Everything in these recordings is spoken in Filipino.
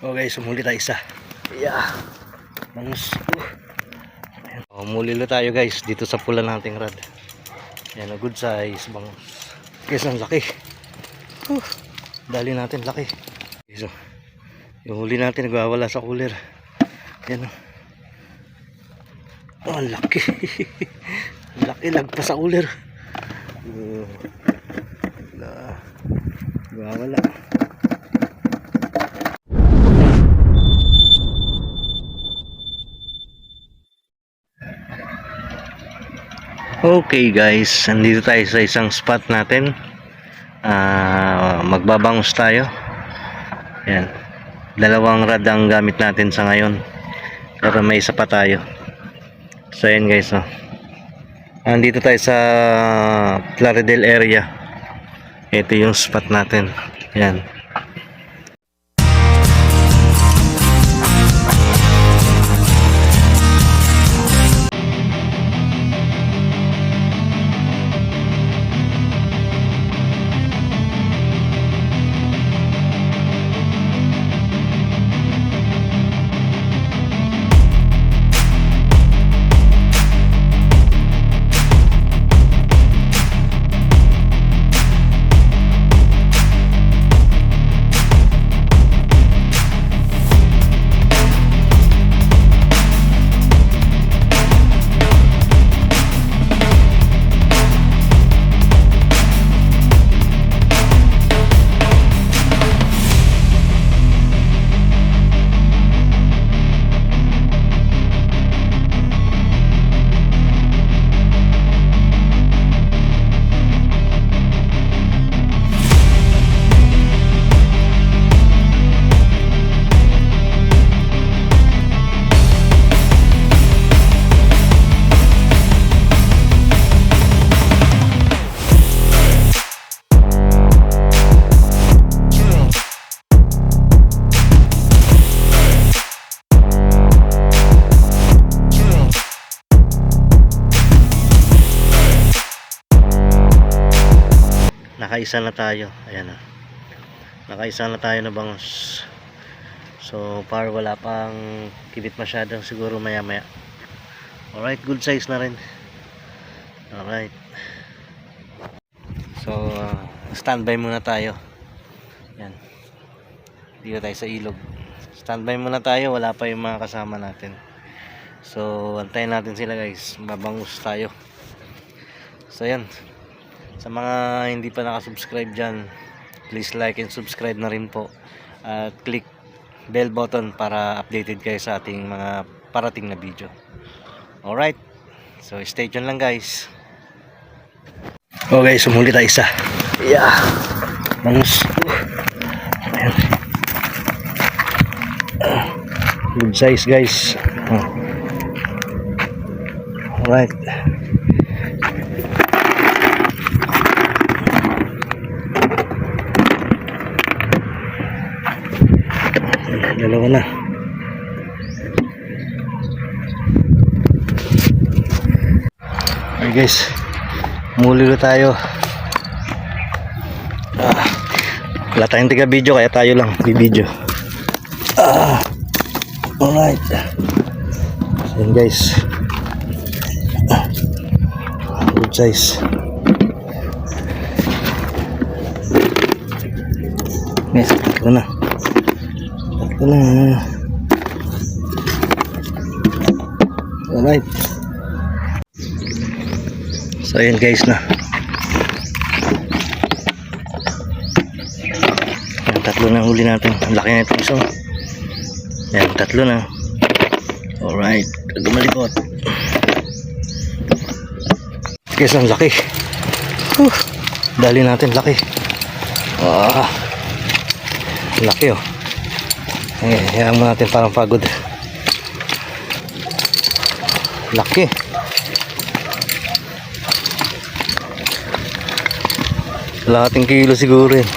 Okay, sumuli tayo isa. Yeah. Bangus. Uh. Oh, muli ulit tayo guys dito sa pula nating rad. Yan, good size bangus. Guys, ang laki. Uh. Dali natin, laki. Okay, so, yung huli natin nagwawala sa cooler. Yan oh. Oh, ang laki. Laki, lagpas sa cooler. Uh, wala. Nagwawala. Okay guys, nandito tayo sa isang spot natin. Ah, magbabangus tayo. Yan. Dalawang rad ang gamit natin sa ngayon. Pero may isa pa tayo. So yan guys, no. Nandito tayo sa Plaridel area. Ito yung spot natin. Yan. Nakaisa na tayo. Ayan na. Nakaisa na tayo na bangus. So, par wala pang kibit masyado. Siguro maya maya. Alright, good size na rin. Alright. So, uh, standby muna tayo. Yan. Dito tayo sa ilog. Standby muna tayo. Wala pa yung mga kasama natin. So, antayin natin sila guys. Babangus tayo. So, yan. Sa mga hindi pa nakasubscribe dyan, please like and subscribe na rin po. At click bell button para updated kayo sa ating mga parating na video. Alright. So, stay tuned lang guys. Okay, sumuli tayo isa. Yeah. Ah, Good size guys. Oh. Alright. Dalawa na. Okay guys. Muli ulit tayo. Ah, wala tayong tiga video kaya tayo lang bibideo. Ah, alright. So guys. Ah, good size. Guys, ito na. Ito na. Alright. So ayan guys na. Yan, tatlo na huli natin. Ang laki na itong isa. oh. Yan, tatlo na. Alright. Gumalikot. Guys, ang laki. Whew. Dali natin, laki. Ah. Laki oh. Eh, hayaan mo natin parang pagod. Laki. Kalahating kilo siguro yun.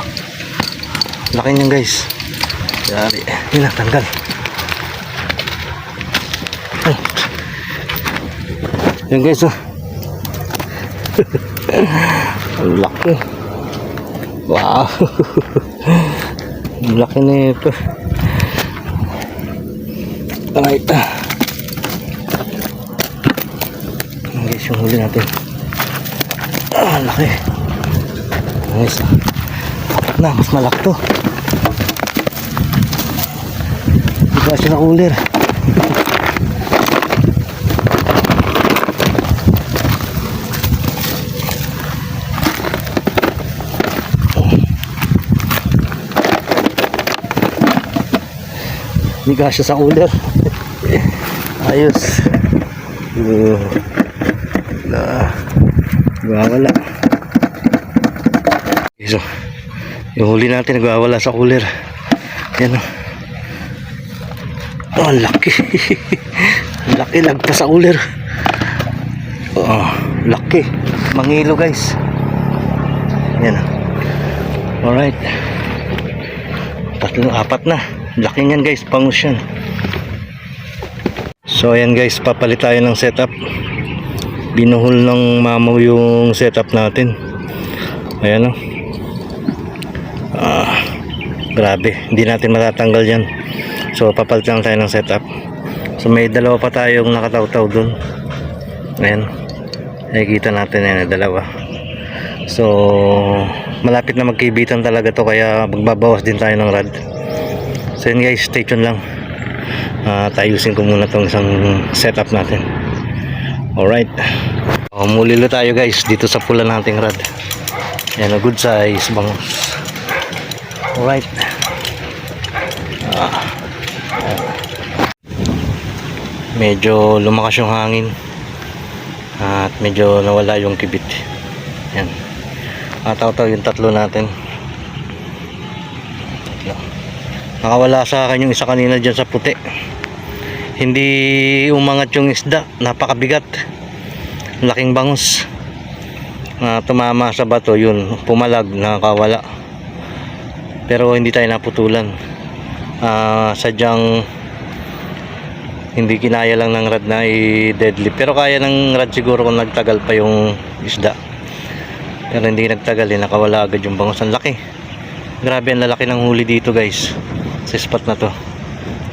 Laki niyan guys. Yari. Yun na, tanggal. Ay. Yan guys oh. Ang laki. Wow. Ang laki na ito. Alright. Ayan guys, yung huli natin. Ah, laki. Nice. Apat na, mas malaki to. Diba siya sa cooler? Hindi sa cooler. Ayos. Uh, na. Nagwawala. So, yung huli natin nagwawala sa cooler. Yan o. Oh, ang laki. Laki lagpas sa cooler. Oh, laki. Mangilo guys. Yan. Alright. Tatlo, apat na. Laki niyan guys, pangus yan. So ayan guys, papalit tayo ng setup. Binuhol ng mamaw yung setup natin. Ayan o. Ah, grabe, hindi natin matatanggal yan. So papalit lang tayo ng setup. So may dalawa pa tayong nakataw-taw dun. Ayan. Nakikita natin yan, dalawa. So malapit na magkibitan talaga to kaya magbabawas din tayo ng rod. So yun guys, stay tuned lang. Uh, tayusin ko muna tong isang setup natin. Alright. Oh, mulilo tayo guys dito sa pula nating rod. Yan, a good size bangus. Alright. Ah. Medyo lumakas yung hangin. At medyo nawala yung kibit. Yan. Ataw-taw yung tatlo natin. Tatlo. Nakawala sa akin yung isa kanina dyan sa puti. Hindi umangat yung isda. Napakabigat. Laking bangus. Na tumama sa bato yun. Pumalag. Nakakawala. Pero hindi tayo naputulan. Ah, sadyang hindi kinaya lang ng rad na i-deadly. Pero kaya ng rad siguro kung nagtagal pa yung isda. Pero hindi nagtagal eh. Nakawala agad yung bangus. Ang laki. Grabe ang lalaki ng huli dito guys. Sa spot na to.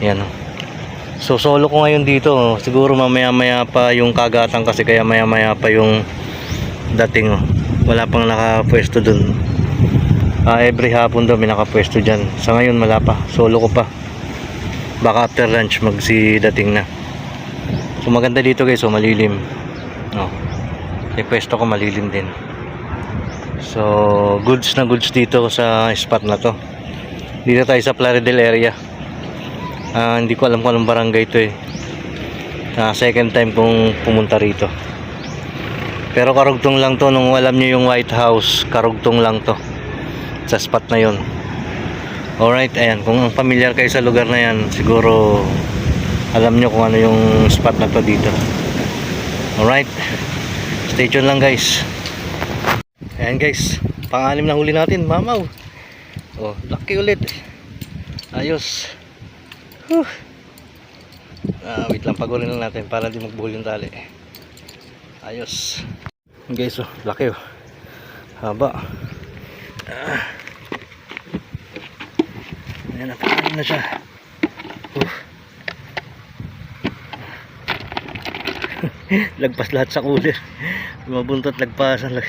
Yan oh. So solo ko ngayon dito. oh. Siguro mamaya maya pa yung kagatan kasi kaya maya maya pa yung dating oh. Wala pang nakapwesto dun. Ah, every hapon daw may nakapwesto dyan. Sa ngayon wala pa. Solo ko pa. Baka after lunch magsi dating na. So maganda dito guys. So malilim. Oh. Yung pwesto ko malilim din. So goods na goods dito sa spot na to. Dito tayo sa Plaridel area. Ah, hindi ko alam kung anong barangay ito eh. Ah, second time kong pumunta rito. Pero karugtong lang to nung alam nyo yung White House, karugtong lang to. Sa spot na yon. Alright, ayan. Kung familiar kayo sa lugar na yan, siguro alam nyo kung ano yung spot na to dito. Alright. Stay tuned lang guys. Ayan guys. Pang-anim na huli natin. Mamaw. Oh, lucky ulit. Ayos. Huh. Ah, wait lang, pagurin lang natin para di magbuhol yung tali. Ayos. Guys, oh, laki oh. Haba. Ah. Ayan, napakain na siya. Uh. lagpas lahat sa cooler. Mabuntot lagpasan. Lag...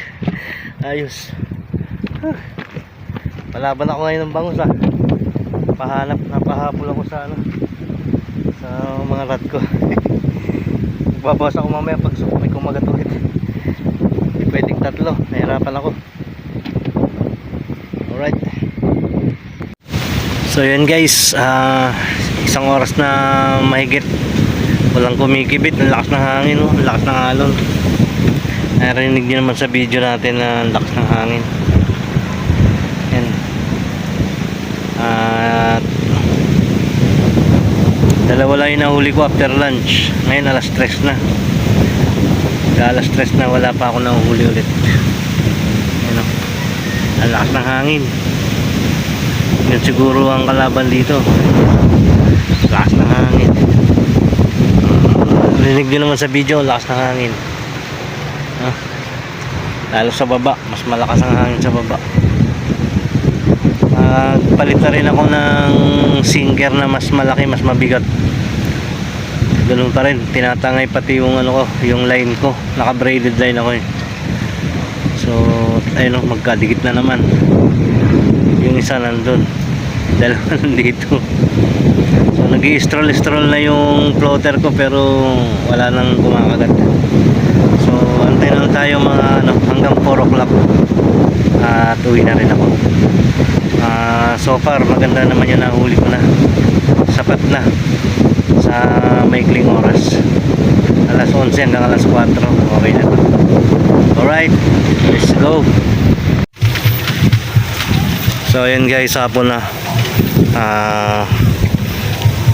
Ayos. Huh. Palaban ako ngayon ng bangus ah. Pahanap, napahabol ako sa ano sa mga rat ko. Magbabawas ako mamaya pag may kumagat ulit. Hindi pwedeng tatlo. Nahirapan ako. Alright. So yun guys, ah, isang oras na mahigit. Walang kumikibit, ang lakas ng hangin, oh. ang lakas ng alon. Narinig niyo naman sa video natin na ang lakas ng hangin. Yan. At dalawa lang yung nahuli ko after lunch. Ngayon alas 3 na. Alas 3 na wala pa ako nahuhuli ulit. Yan o. Ang lakas ng hangin. Yun siguro ang kalaban dito. Lakas ng hangin. Rinig nyo naman sa video, lakas ng hangin. Ha? Lalo sa baba, mas malakas ang hangin sa baba. Nagpalit na rin ako ng sinker na mas malaki, mas mabigat. ganun pa rin tinatangay pati yung ano ko yung line ko. Naka braided line ako eh. So ayun oh, magkadikit na naman. Yung isa nandun. Dalawa nandito. So nag stroll stroll na yung floater ko pero wala nang kumakagat so antay na tayo mga ano, hanggang 4 o'clock. At uwi na rin ako Ah, so far maganda naman yung nahuli ko na. Sapat na. Sa maikling oras. Alas 11 hanggang alas 4 okay na to alright let's go. So ayan guys hapon na. Ah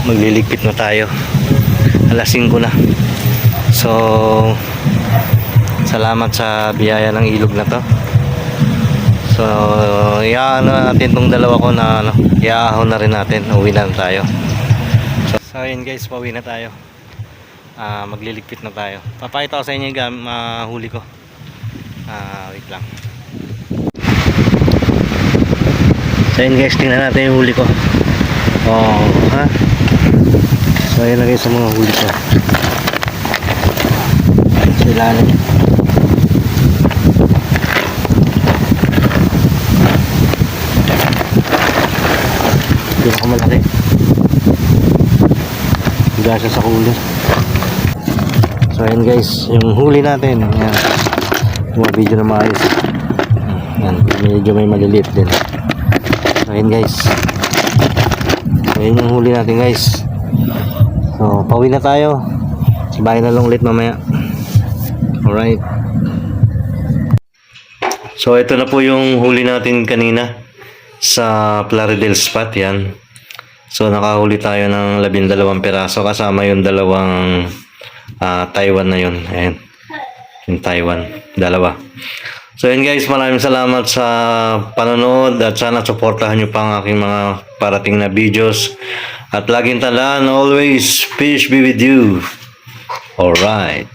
magliligpit na tayo. Alas 5 na. So salamat sa biyaya ng ilog na to so iaano natin tong dalawa ko na ano iaahon na rin natin uwi na tayo so, so ayan guys pauwi na tayo Ah, magliligpit na tayo papakita ko sa inyo yung ah, huli ko ah wait lang So yun guys, tingnan natin yung huli ko. Oh, ha? So yun na guys sa mga huli ko. Sa ilalim. Hindi na malaki. Higa sa cooler. So yun guys, yung huli natin. Yan. Mga video na maayos. Yan, medyo may maliliit din. So, ayun guys. So, ayun yung huli natin guys. So, pauwi na tayo. Sabahin na lang ulit mamaya. Alright. So, ito na po yung huli natin kanina sa Plaridel spot. Yan. So, nakahuli tayo ng labindalawang piraso kasama yung dalawang ah, Taiwan na yun. Ayan. Yung Taiwan. Dalawa. So yun guys, maraming salamat sa panonood at sana suportahan nyo pa ang aking mga parating na videos. At laging tandaan, always, peace be with you. Alright.